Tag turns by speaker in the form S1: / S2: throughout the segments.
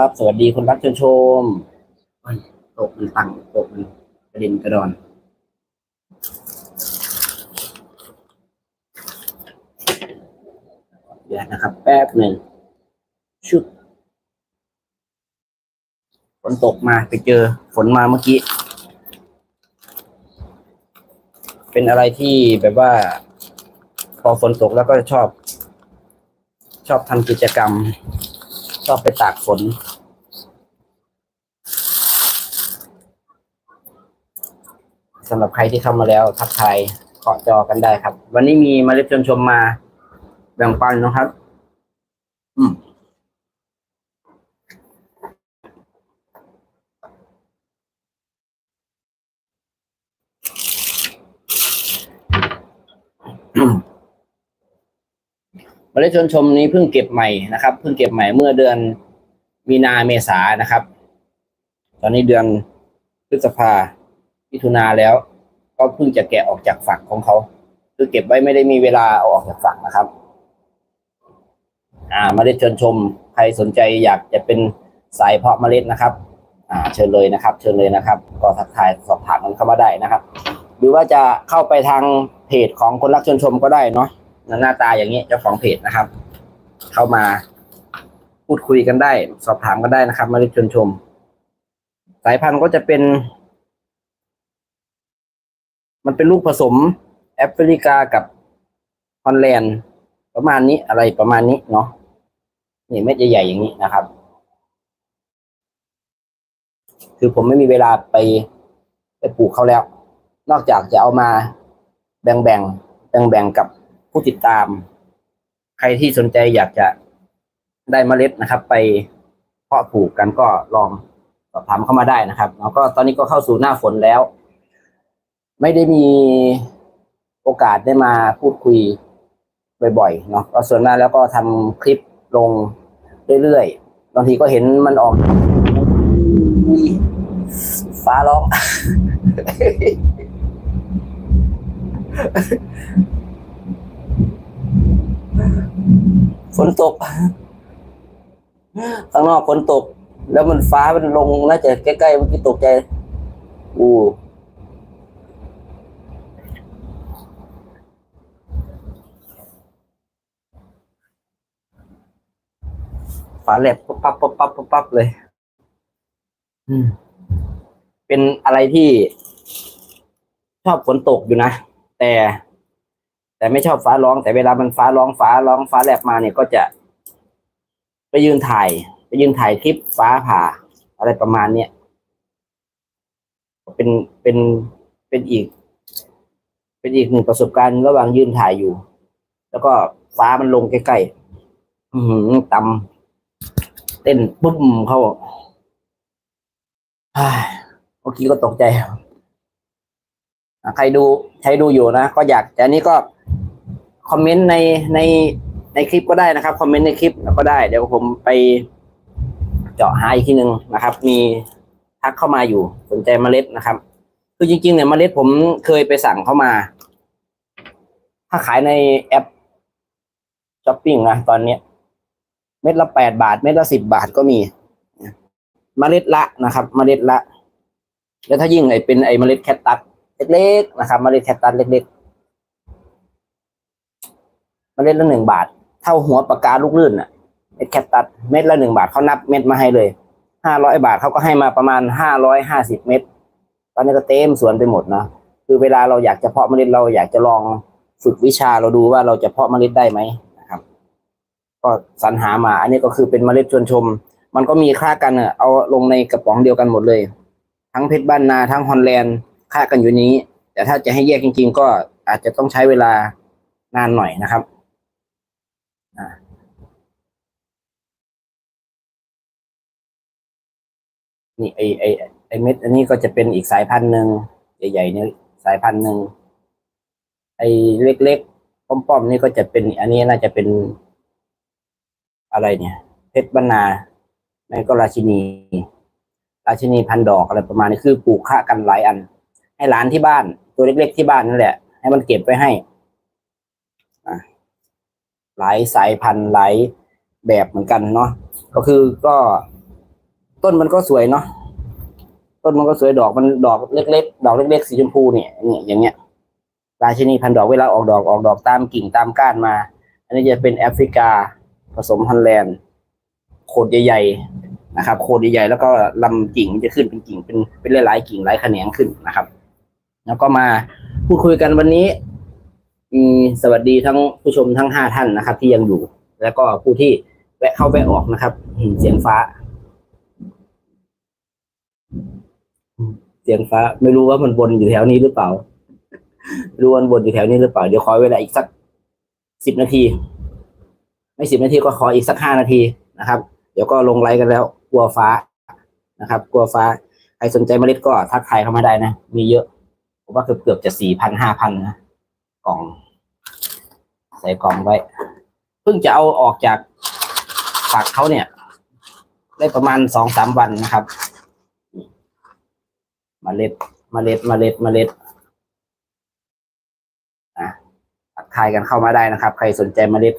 S1: ครับสวัสดีคุณรักชวนชมโอ้ยโตกมันตั้งโตกมันกระเด็นกระดอน เดี๋ยวนะครับ แป๊บหนึ่งชุดฝนตกมาไปเจอฝนมาเมื่อกี้ เป็นอะไรที่แบบว่า พอฝนตกแล้วก็ชอบ ชอบทำกิจกรรม ชอบไปตากฝน สำหรับใครที่เข้ามาแล้วทักทายเกาะจอกันได้ครับ วันนี้มีมาเล็ดชวนชมมา แบ่งปันนะครับ อืม เมล็ดชวนชมนี้เพิ่งเก็บใหม่นะครับ เพิ่งเก็บใหม่เมื่อเดือนมีนาเมษานะครับ ตอนนี้เดือนพฤษภามิถุนาแล้ว ก็เพิ่งจะแกะออกจากฝักของเขา คือเก็บไว้ไม่ได้มีเวลาเอาออกจากฝักนะครับ อ่าเมล็ดชวนชมใครสนใจอยากจะเป็นสายเพาะเมล็ดนะครับ อ่า เชิญเลยนะครับ เชิญเลยนะครับ ก็ทักทายสอบถามกันเข้ามาได้นะครับ หรือว่าจะเข้าไปทางเพจของคนรักชวนชมก็ได้เนาะ หน้าตาอย่างนี้เจ้าของเพจนะครับ เข้ามาพูดคุยกันได้ สอบถามกันได้นะครับ มาเรียนชนชม สายพันธุ์ก็จะเป็น มันเป็นลูกผสมแอฟริกากับฮอลแลนด์ประมาณนี้อะไรประมาณนี้เนาะนี่เม็ดใหญ่ๆอย่างนี้นะครับ คือผมไม่มีเวลาไปไปปลูกเขาแล้ว นอกจากจะเอามาแบ่งๆแบ่งๆกับ ผู้ติดตาม ใครที่สนใจอยากจะได้เมล็ดนะครับ ไปเพาะปลูกกันก็ลองสอบถามเข้ามาได้นะครับแล้วก็ตอนนี้ก็เข้าสู่หน้าฝนแล้ว ไม่ได้มีโอกาสได้มาพูดคุยบ่อยๆเนาะก็ส่วนมากแล้วก็ทำคลิปลงเรื่อยๆบางทีก็เห็นมันออกฟ้าร้อง ฝนตก ข้างนอกฝนตก แล้วมันฟ้ามันลงน่าจะใกล้ๆเมื่อกี้ตกใจอู้ฟ้าแลบปั๊บปั๊บปั๊บปั๊บปั๊บปั๊บเลย อืม เป็นอะไรที่ชอบฝนตกอยู่นะ แต่ แต่ไม่ชอบฟ้าร้อง แต่เวลามันฟ้าร้องฟ้าร้องฟ้าแลบมาเนี่ยก็จะ ไปยืนถ่าย ไปยืนถ่ายคลิปฟ้าผ่า อะไรประมาณเนี้ยเป็นเป็นเป็นอีก เป็นอีกหนึ่งประสบการณ์ระหว่างยืนถ่ายอยู่ แล้วก็ฟ้ามันลงใกล้ๆอือหือตำเต้นปุ้มเขาเฮ้ยเมื่อกี้ก็ตกใจ ใครดูใครดูอยู่นะก็อยากแต่อันนี้ก็คอมเมนต์ในในในคลิปก็ได้นะครับคอมเมนต์ในคลิปก็ได้ เดี๋ยวผมไปเจาะหาอีกทีหนึ่งนะครับ มีทักเข้ามาอยู่สนใจเมล็ดนะครับ คือจริงๆเนี่ยเมล็ดผมเคยไปสั่งเข้ามา ถ้าขายในแอปช้อปปิ้งนะตอนเนี้ยเม็ดละแปดบาท เม็ดละสิบบาทก็มีเมล็ดละนะครับ เมล็ดละ แล้วถ้ายิ่งไอเป็นไอเมล็ดแคตตัส เล็กๆนะครับเมล็ดแคตตัสเล็กๆเมล็ดละหนึ่งบาท เท่าหัวปากกาลูกลื่นอะเม็ดแคตตัสเม็ดละหนึ่งบาทเขานับเม็ดมาให้เลยห้าร้อยบาทเขาก็ให้มาประมาณห้าร้อยห้าสิบเม็ดตอนนี้ก็เต็มสวนไปหมดนะคือเวลาเราอยากจะเพาะเมล็ดเราอยากจะลองฝึกวิชาเราดูว่าเราจะเพาะเมล็ดได้ไหมนะครับ ก็สรรหามา อันนี้ก็คือเป็นเมล็ดชวนชม มันก็มีค่ากันเน่ะเอาลงในกระป๋องเดียวกันหมดเลย ทั้งเพชรบ้านนาทั้งฮอลแลนด์ ค่ากันอยู่นี้ แต่ถ้าจะให้แยกจริง ๆ ก็อาจจะต้องใช้เวลานานหน่อยนะครับนี่ไอไอไอเม็ด อันนี้ก็จะเป็นอีกสายพันธุ์หนึ่งใหญ่ๆเนี่ยสายพันธุ์หนึ่งไอเล็กๆป้อมๆนี่ก็จะเป็น อันนี้น่าจะเป็นอะไรเนี่ย เพชรบ้านนาไม่ก็ราชินี ราชินีพันดอกอะไรประมาณนี้คือปลูกค่ากันหลายอัน ให้หลานที่บ้าน ตัวเล็ก ๆ ที่บ้านนั่นแหละ ให้มันเก็บไว้ให้หลายสายพันธุ์หลายแบบเหมือนกันเนาะก็คือก็ ต้นมันก็สวยเนาะต้นมันก็สวยดอกมันดอกเล็ก ๆ ดอกเล็ก ๆ สีชมพูเนี่ยเนี่ยอย่างเงี้ยราชินีพันธุ์ดอกเวลาออกดอกออกดอกตามกิ่งตามก้านมา อันนี้จะเป็นแอฟริกาผสมฮอลแลนด์โคนใหญ่ๆนะครับ โคนใหญ่ๆแล้วก็ลำกิ่งมันจะขึ้นเป็นกิ่งเป็นเป็นหลายๆกิ่งหลายแขนงขึ้นนะครับ แล้วก็มาพูดคุยกันวันนี้มีสวัสดีทั้งผู้ชมทั้งห้าท่านนะครับ ที่ยังอยู่ แล้วก็ผู้ที่แวะเข้าแวะออกนะครับเสียงฟ้า เสียงฟ้า ไม่รู้ว่ามันวนอยู่แถวนี้หรือเปล่ารู้ว่ามันวนอยู่แถวนี้หรือเปล่าเดี๋ยวขอเวลาอีกสักสิบนาที ไม่สิบนาทีก็ขออีกสักห้านาทีนะครับ เดี๋ยวก็ลงไลฟ์กันแล้ว กลัวฟ้านะครับ กลัวฟ้าใครสนใจเมล็ดก็ทักทายเข้ามาได้นะ มีเยอะ ผมว่าเกือบเกือบจะสี่พันห้าพันนะกล่อง ใส่กล่องไว้ เพิ่งจะเอาออกจากฝักเขาเนี่ย ได้ประมาณสองสามวันนะครับมเมล็ดมเมล็ดมเมล็ดมเมล็ดอะทักทายกันเข้ามาได้นะครับ ใครสนใจเมล็ด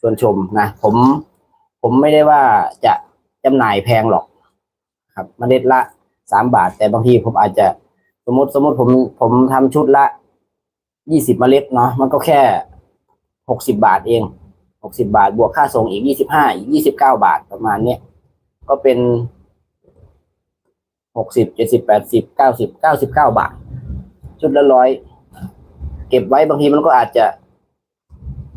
S1: ชวนชมนะผมผมไม่ได้ว่าจะจำหน่ายแพงหรอก ครับเมล็ดละสามบาท แต่บางทีผมอาจจะ สมมติสมมติผมผมทำชุดละยี่สิบเมล็ดเนาะมันก็แค่หกสิบาทเองหกสิบาท บวกค่าส่งอีกยี่สิบห้าอีกยี่สิบเก้าบาทประมาณเนี้ยก็เป็นหกสิบเจ็ดสิบแปดสิบเก้าสิบเก้าสิบเก้าบาท ชุดละร้อยเก็บไว้บางทีมันก็อาจจะ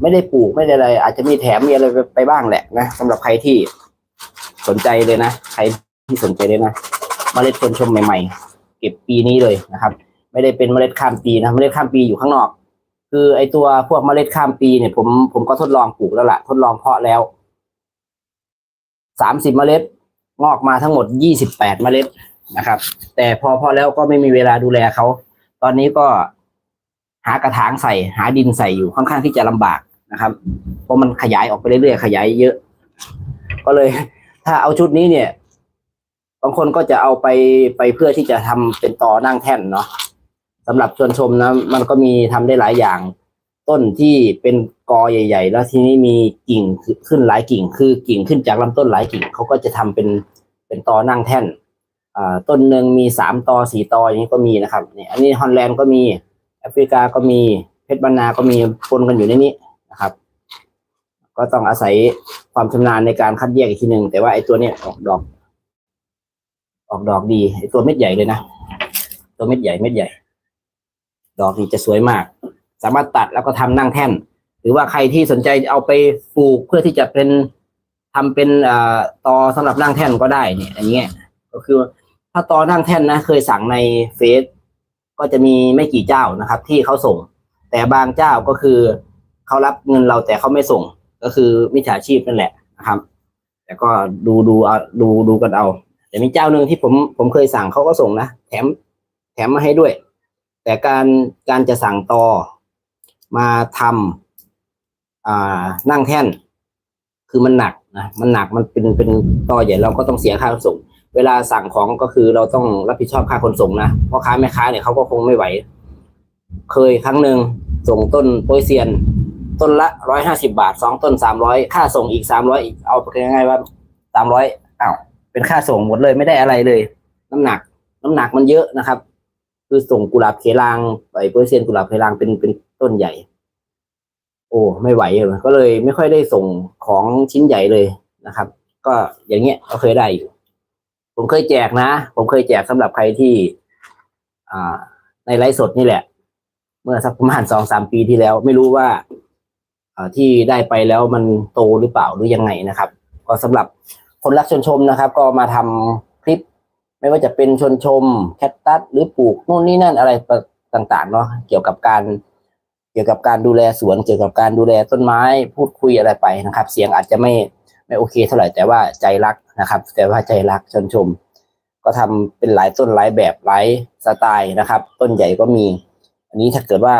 S1: ไม่ได้ปลูกไม่ได้อะไร อาจจะมีแถมมีอะไรไปไปบ้างแหละนะสำหรับใครที่สนใจเลยนะ ใครที่สนใจเลยนะเมล็ดชนชมใหม่ ๆ ก็บปีนี้เลยนะครับ ไม่ได้เป็นเมล็ดข้ามปีนะเมล็ดข้ามปีอยู่ข้างนอก คือไอตัวพวกเมล็ดข้ามปีเนี่ยผมผมก็ทดลองปลูกแล้วล่ะ ทดลองเพาะแล้วสามสิบเมล็ดงอกมาทั้งหมดยี่สิบแปดเมล็ดนะครับ แต่พอพอแล้วก็ไม่มีเวลาดูแลเขา ตอนนี้ก็หากระถางใส่ หาดินใส่อยู่ค่อนข้างที่จะลำบากนะครับ เพราะมันขยายออกไปเรื่อยๆขยายเยอะ ก็เลย ถ้าเอาชุดนี้เนี่ย บางคนก็จะเอาไปไปเพื่อที่จะทำเป็นต่อนั่งแท่นเนาะสำหรับชวนชมนะ มันก็มีทำได้หลายอย่าง ต้นที่เป็นกอใหญ่ ๆ แล้วทีนี้มีกิ่งขึ้นหลายกิ่ง คือกิ่งขึ้นจากลำต้นหลายกิ่งเขาก็จะทำเป็นเป็นตอนั่งแท่นอ่าต้นหนึ่งมีสามตอสี่ตออย่างนี้ก็มีนะครับเนี่ยอันนี้ฮอลแลนด์ก็มีแอฟริกาก็มีเพชรบรรณาก็มีปนกันอยู่ในนี้นะครับ ก็ต้องอาศัยความชำนาญในการคัดแยกอีกทีหนึ่งแต่ว่าไอ้ตัวเนี้ยดอก ออกดอกดีตัวเม็ดใหญ่เลยนะ ตัวเม็ดใหญ่เม็ดใหญ่ ดอกนี่จะสวยมาก สามารถตัดแล้วก็ทำนั่งแท่น หรือว่าใครที่สนใจเอาไปปลูกเพื่อที่จะเป็นทำเป็นอ่าตอสำหรับนั่งแท่นก็ได้เนี่ยอันนี้ก็คือ ถ้าตอนั่งแท่นนะ เคยสั่งในเฟซก็จะมีไม่กี่เจ้านะครับ ที่เขาส่ง แต่บางเจ้าก็คือเขารับเงินเราแต่เขาไม่ส่ง ก็คือมิจฉาชีพนั่นแหละนะครับ แต่ก็ดูดูเอาดูดูกันเอา แต่มีเจ้าหนึ่งที่ผมผมเคยสั่งเขาก็ส่งนะแถมแถมมาให้ด้วย แต่การการจะสั่งต่อมาทำอ่านั่งแท่น คือมันหนักนะมันหนักมันเป็นเป็นต่อใหญ่เราก็ต้องเสียค่าขนส่ง เวลาสั่งของก็คือเราต้องรับผิดชอบค่าขนส่งนะพ่อค้าแม่ค้าเนี่ยเขาก็คงไม่ไหว เคยครั้งหนึ่งส่งต้นโปยเซียน ต้นละร้อยห้าสิบาทสองต้นสามร้อยค่าส่งอีกสามร้อยอีกเอาไปง่ายๆว่าสามร้อยอ้าว เป็นค่าส่งหมดเลยไม่ได้อะไรเลย น้ำหนัก น้ำหนักมันเยอะนะครับ คือส่งกุหลาบเคลางไปโปยเซียนกุหลาบเคลางเป็นเป็นต้นใหญ่ โอ้ไม่ไหวเลยก็เลยไม่ค่อยได้ส่งของชิ้นใหญ่เลยนะครับ ก็อย่างเงี้ยก็เคยได้อยู่ ผมเคยแจกนะ ผมเคยแจกสำหรับใครที่ อ่า ในไลฟ์สดนี่แหละ เมื่อสักประมาณสองสามปีที่แล้ว ไม่รู้ว่าอ่าที่ได้ไปแล้วมันโตหรือเปล่าหรือยังไงนะครับ ก็สำหรับ คนรักชนชมนะครับ ก็มาทำคลิป ไม่ว่าจะเป็นชนชมแคตตัสหรือปลูกนู่นนี่นั่นอะไรต่างๆเนาะเกี่ยวกับการ เกี่ยวกับการดูแลสวน เกี่ยวกับการดูแลต้นไม้ พูดคุยอะไรไปนะครับ เสียงอาจจะไม่ไม่โอเคเท่าไหร่แต่ว่าใจรักนะครับ แต่ว่าใจรักชนชม ก็ทำเป็นหลายต้นหลายแบบหลายสไตล์นะครับ ต้นใหญ่ก็มี อันนี้ถ้าเกิดว่า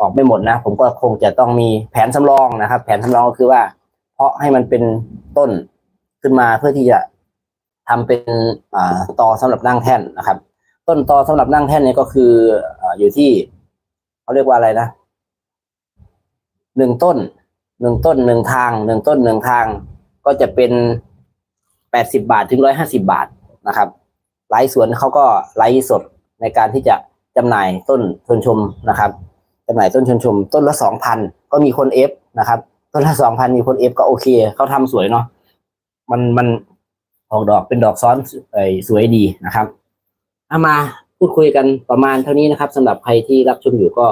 S1: ออกไม่หมดนะ ผมก็คงจะต้องมีแผนสำรองนะครับ แผนสำรองก็คือว่า เพาะให้มันเป็นต้น ขึ้นมาเพื่อที่จะทำเป็นอ่าตอสำหรับนั่งแท่นนะครับ ต้นตอสำหรับนั่งแท่นนี่ก็คืออยู่ที่เขาเรียกว่าอะไรนะหนึ่งต้นหนึ่งต้นหนึ่งทางหนึ่งต้นหนึ่งทาง ก็จะเป็นแปดสิบาทถึงร้อยห้าสิบาทนะครับไลฟ์สวนเขาก็ไลฟ์สดในการที่จะจำหน่ายต้นชนชมนะครับจำหน่ายต้นชนชม ต้นละสองพันก็มีคนเอฟนะครับ ต้นละสองพันมีคนเอฟก็โอเคเขาทำสวยเนาะ มันมันออกดอกเป็นดอกซ้อนเอ่ยสวยดีนะครับเอามาพูดคุยกันประมาณเท่านี้นะครับสำหรับใครที่รับชมอยู่ก็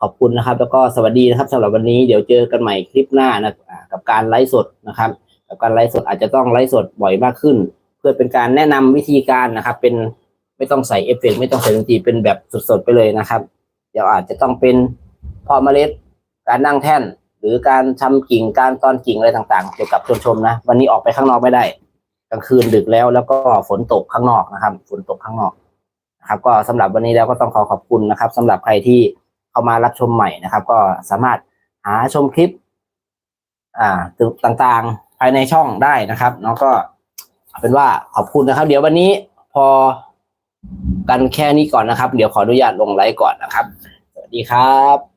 S1: ขอบคุณนะครับ แล้วก็สวัสดีนะครับสำหรับวันนี้เดี๋ยวเจอกันใหม่คลิปหน้านะกับการไลฟ์สดนะครับ กับการไลฟ์สดอาจจะต้องไลฟ์สดบ่อยมากขึ้น เพื่อเป็นการแนะนำวิธีการนะครับ เป็นไม่ต้องใส่เอฟเฟกต์ไม่ต้องใส่ดนตรีเป็นแบบสดๆไปเลยนะครับ เดี๋ยวอาจจะต้องเป็นพาะเมล็ดการนั่งแท่น หรือการทำกิ่งการตอนกิ่งอะไรต่างๆ เกี่ยวกับชวนชมนะ วันนี้ออกไปข้างนอกไม่ได้กลางคืนดึกแล้วแล้วก็ฝนตกข้างนอกนะครับ ฝนตกข้างนอกนะครับ ก็สำหรับวันนี้แล้วก็ต้องขอขอบคุณนะครับสำหรับใครที่เข้ามารับชมใหม่นะครับ ก็สามารถหาชมคลิป อ่าต่างๆ ภายในช่องได้นะครับเนาะก็เอาเป็นว่าขอบคุณนะครับ เดี๋ยววันนี้พอกันแค่นี้ก่อนนะครับ เดี๋ยวขออนุญาตลงไลฟ์ก่อนนะครับ สวัสดีครับ